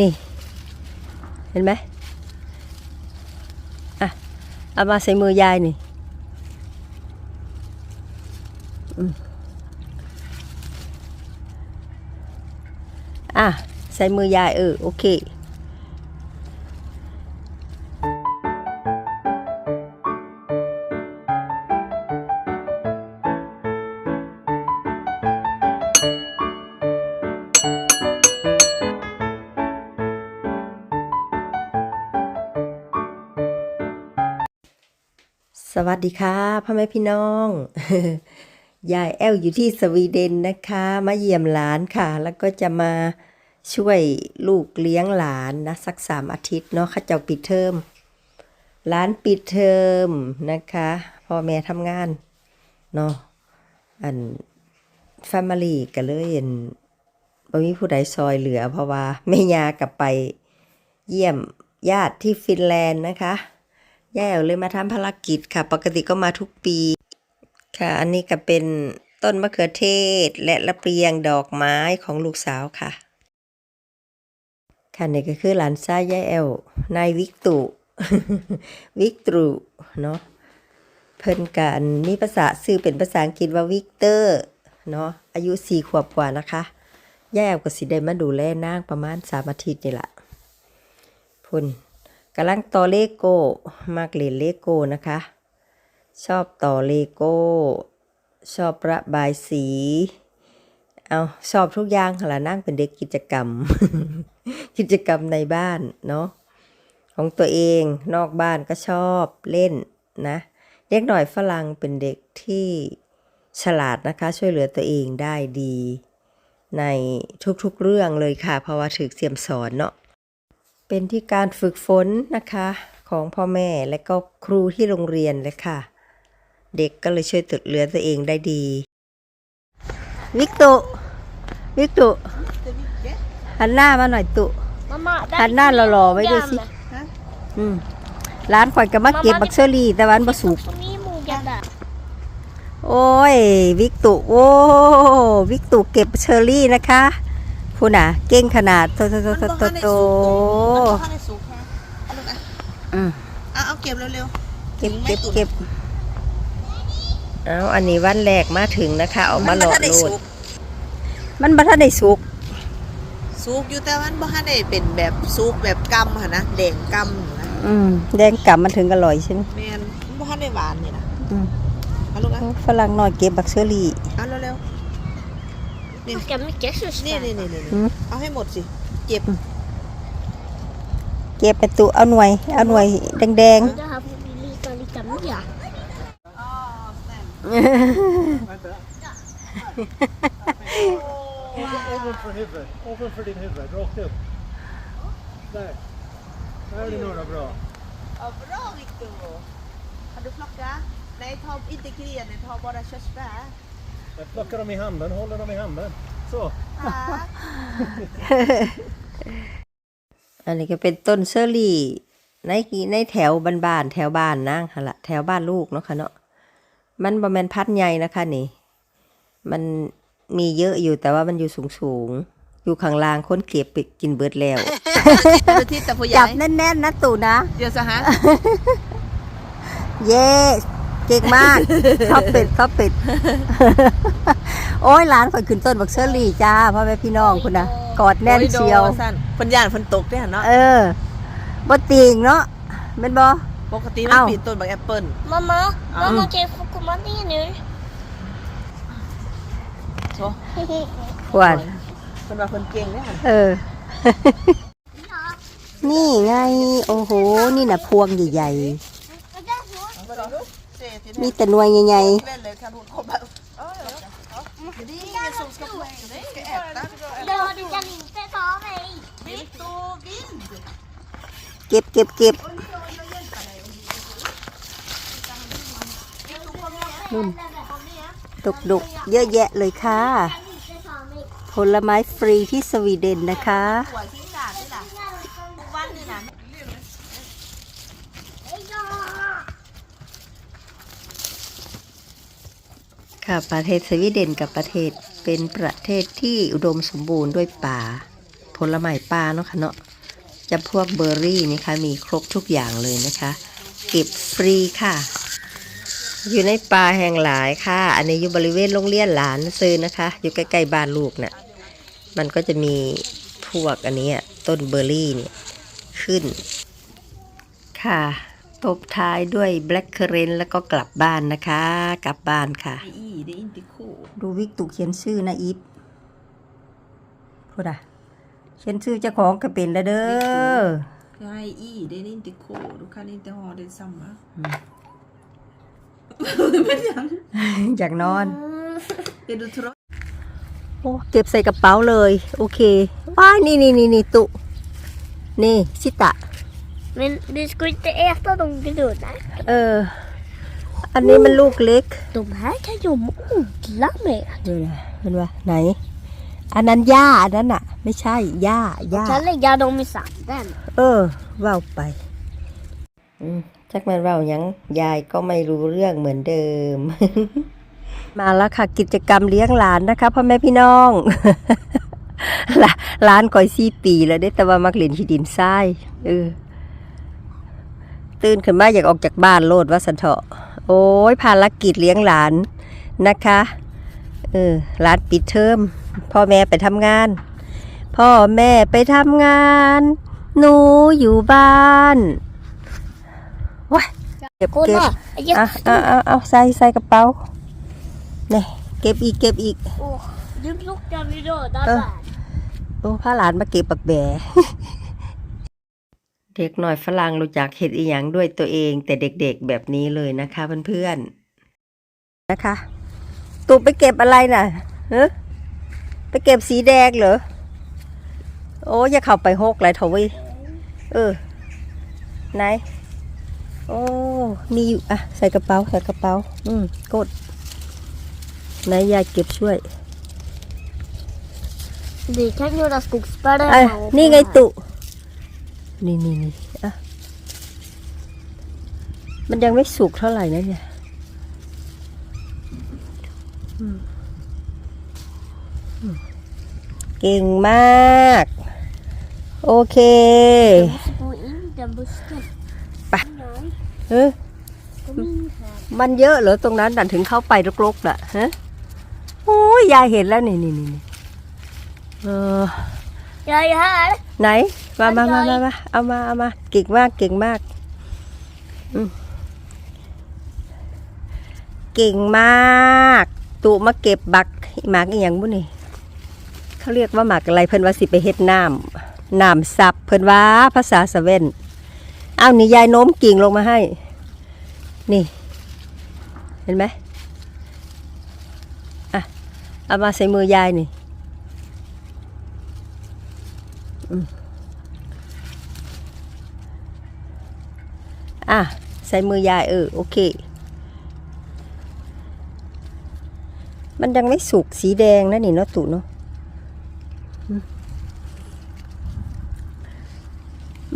นี่ เห็นไหมอะ เอามาใส่มือยายนี่อะ ใส่มือยายเออ โอเค สวัสดีค่ะพ่อแม่พี่น้อง ยายแอลอยู่ที่สวีเดนนะคะ มาเยี่ยมหลานค่ะ แล้วก็จะมาช่วยลูกเลี้ยงหลานนะ สักสามอาทิตย์เนาะข้าเจ้าปิดเทอมหลานปิดเทอมนะคะพ่อแม่ทำงานเนาะอันแฟมิลี่ก็เลยอันบ่มีผู้ใดซอยเหลือ เพราะว่าแม่ยากลับไปเยี่ยมญาติที่ฟินแลนด์นะคะ แย่เลยมาทำภารกิจค่ะ ปกติก็มาทุกปี ค่ะ อันนี้ก็เป็นต้นมะเขือเทศและระเปียงดอกไม้ของลูกสาวค่ะ ค่ะนี่ก็คือหลานชายย่าแอลนายวิกตุ วิกตรูเนาะเพิ่นกันมีภาษาสื่อเป็นภาษาอังกฤษว่าวิกเตอร์เนาะอายุสี่ขวบกว่านะคะย่าแอลก็สิได้มาดูแลนางประมาณสามอาทิตย์นี่แหละพุ่น กำลังต่อเลโก้มากเล่นเลโก้นะคะ ชอบต่อเลโก้ ชอบระบายสี เอาชอบทุกอย่างค่ะละนั่งเป็นเด็กกิจกรรม กิจกรรมในบ้านเนาะของตัวเองนอกบ้านก็ชอบเล่นนะเด็กหน่อยฝรั่งเป็นเด็กที่ฉลาดนะคะ ช่วยเหลือตัวเองได้ดี ในทุกๆเรื่องเลยค่ะ เพราะว่าถือเสียมสอนเนาะ เป็นที่การฝึกฝนนะคะของพ่อแม่และก็ครูที่โรงเรียนเลยค่ะ เด็กก็เลยช่วยตึกเหลือตัวเองได้ดี วิกตุ วิกตุหันหน้ามาหน่อยตุ Mamma, där หันหน้าหล่อๆไว้ด้วยสิอืมร้านข่อยก็มาเก็บบักเชอรี่ แต่วันบ่สุก Som är mogen där. โอ้ย วิกตุ โอ้ วิกตุเก็บเชอรี่นะคะ คุณอะ เก่งขนาดโตโตโตโตโตโตมันข้างในสุกฮะเอาลูกอะอืมเอาเอาเก็บเร็วเก็บเก็บเก็บเอาอันนี้วันแรกมาถึงนะคะ ออกมาหลอบ่ดทันได้โลดมันบัทันได้สุกสุกอยู่แต่มันบ่ทันได้เป็นแบบสุกแบบกำหั่นนะแดงกำนะอืมแดงกลับมันถึงอร่อยใช่ไหมแม่นมันบ่ทันได้หวานนี่นะอืมเอาลูกอะฝรั่งหน้อยเก็บบักเชอรี่เอาเร็ว Ganska mycket ๆ syster. นี่นี่นี่นี่อืม เอาให้หมดสิ เก็บ เก็บไปตุเอาหน่วย เอาหน่วยแดง Det här får vi lita lite mer. Ovanför huvudet. Ovanför din huvud. Rakt upp. Där. Där är det några bra. Ja, bra Victor. Har du plockat? Nej, ta inte grenen, ta bara körsbär. Jag plockar dem i handen. Håller dem i handen. Så. Tack. ๆอันนี้ก็เป็นต้นเชอรี่ในในแถวบ้านๆแถวบ้านนางหั่นละแถวบ้านลูกเนาะค่ะเนาะมันบ่แม่นพัดใหญ่นะคะนี่ มันมีเยอะอยู่แต่ว่ามันอยู่สูงๆอยู่ข้างล่างคนเก็บไปกินเบิดแล้วดูที่ตะผู้ใหจัญ่บแน่นๆนะตู่นะเดี๋ยวสหะเย้ เก่งมากท็อปเป็ดท็อปเป็ด โอ้ยหลานข่อยขึ้นต้นบักเชอรี่จ้าพ่อแม่พี่น้องคุณนะกอดแน่นเชียวโอ้โดสั้นเพิ่นย่านเพิ่นตกเด้หั่นเนาะเออบ่ติงเนาะแม่นบ่ปกติมันเอ้าปีนต้นบักแอปเปิ้ล Mamma, Ja. mamma kan jag få komma ner nu? โถ่ควรเพิ่นว่าเพิ่นเก่งเด้หั่นเออ นี่ไง โอ้โห นี่น่ะพวงใหญ่ๆ มีแต่หน่วยใหญ่ Väldigt kan hon komma upp. Det är ingen som ska få ska äta. Ja, du kan inte ta mig. Victor, vind! ๆเก็บเก็บเก็บนุ่นตกดุกเยอะแยะเลยค่ะ Inte ta mig. ผลไม้ฟรีที่สวีเดนนะคะหัวทิ้งด่านนี่ล่ะวันนี่นะ Ja. ค่ะประเทศสวีเดนกับประเทศเป็นประเทศที่อุดมสมบูรณ์ด้วยป่า ผลไม้ป่าเนาะค่ะเนาะจะพวกเบอร์รี่นี่ค่ะมีครบทุกอย่างเลยนะคะ เก็บฟรีค่ะ อยู่ในป่าแห่งหลายค่ะ อันนี้อยู่บริเวณโรงเรียนหลานซื้อนะคะ อยู่ใกล้ๆบ้านลูกน่ะมันก็จะมีพวกอันนี้ต้นเบอร์รี่เนี่ยขึ้นค่ะ ตบท้ายด้วยแบล็คเคอร์เรนแล้วก็กลับบ้านนะคะ กลับบ้านค่ะ I, det är inte K. ดูวิกตุเขียนชื่อนะอีฟพูดอะเขียนชื่อเจ้าของก็เป็นแล้วเด้อ Nej, I, det är inte K. Du kan inte ha det samma. อยากนอน Är du trött? โอ้เก็บใส่กระเป๋าเลย โอเคว้ายนี่นี่นี่นี่ตุ นี่ชิตะ Men du ska inte äta de gröna. เออ อันนี้มันลูกเล็ก De här kan jag odla med. ดูนะเห็นว่าไหน อันนั้นหญ้าอันนั้นอะ ไม่ใช่หญ้าหญ้า Jag kan lägga dem i sanden. เออว่าวไปอืมจักแมันว่าวหยังยายก็ไม่รู้เรื่องเหมือนเดิม มาแล้วค่ะ กิจกรรมเลี้ยงหลานนะคะพ่อแม่พี่น้อง หลาหลานก่อยสี่ปีแล้วได้แต่ว่ามักเล่นที่ดินทรายเออ ตื่นขึ้นมาอยากออกจากบ้านโลดว่าสันเถาะโอ้ยภารกิจเลี้ยงหลานนะคะเออหลานปิดเทอมพ่อแม่ไปทำงาน พ่อแม่ไปทำงาน หนูอยู่บ้านว้ายเก็บเก็บ Kolla, อะ jättestor. อะอะเอาใส่ใส่กระเป๋าเนี่ยเก็บอีกเก็บอีก Åh, nu plockar vi röda Ja. bär. โอ้พาหลานมาเก็บปักแบ เด็กหน่อยฝรั่งรู้จักเห็ดอีหยังด้วยตัวเอง แต่เด็กๆแบบนี้เลยนะคะเพื่อนๆนะคะ ตูไปเก็บอะไรน่ะเฮ้ไปเก็บสีแดงเหรอโอ้อย่าเข้าไปหกเลยเถอะเว้ยเออไหนโอ้มีอยู่อะใส่กระเป๋าใส่กระเป๋า อืมกดไหนยายเก็บช่วย Vi kan göra skogsbär อะ hemma och นี่ไง så här. ตุ นี่นี่นี่อะมันยังไม่สุกเท่าไหร่นะเนี่ยเก่งมาก โอเค Jag måste gå in i den busken. Va? Nej, เออมันเยอะเหรอตรงนั้นดันถึงเข้าไปรกๆน่ะฮะโอ้ยยายเห็นแล้วนี่นี่นี่เออ Jag är här. ไหนมามามามามาเอามาเอามาเก่งมากเก่งมากเก่งมากตุมาเก็บบักหมากอีหยังบุ้นี่เขาเรียกว่าหมากอะไรเพิ่นว่าสิไปเฮ็ดน้ำน้ำซับเพิ่นว่าภาษาสเว่นอ้าวนี่ยายโน้มกิ่งลงมาให้ นี่ เห็นไหมอะเอามาใส่มือยายนี่ อะ ใส่มือยายเออ โอเค มันยังไม่สุกสีแดงนะนี่เนาะตุเนาะ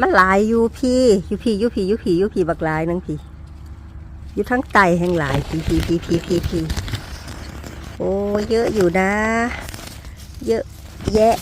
มันหลายอยู่พี่ยูพี่ยูพี่ยูพี่ยูพี่บักหลายนังพี่อยู่ทั้งไตแห่งหลายพี่พี่พี่พี่พี่พี่โอ้เยอะอยู่นะ เยอะแยะ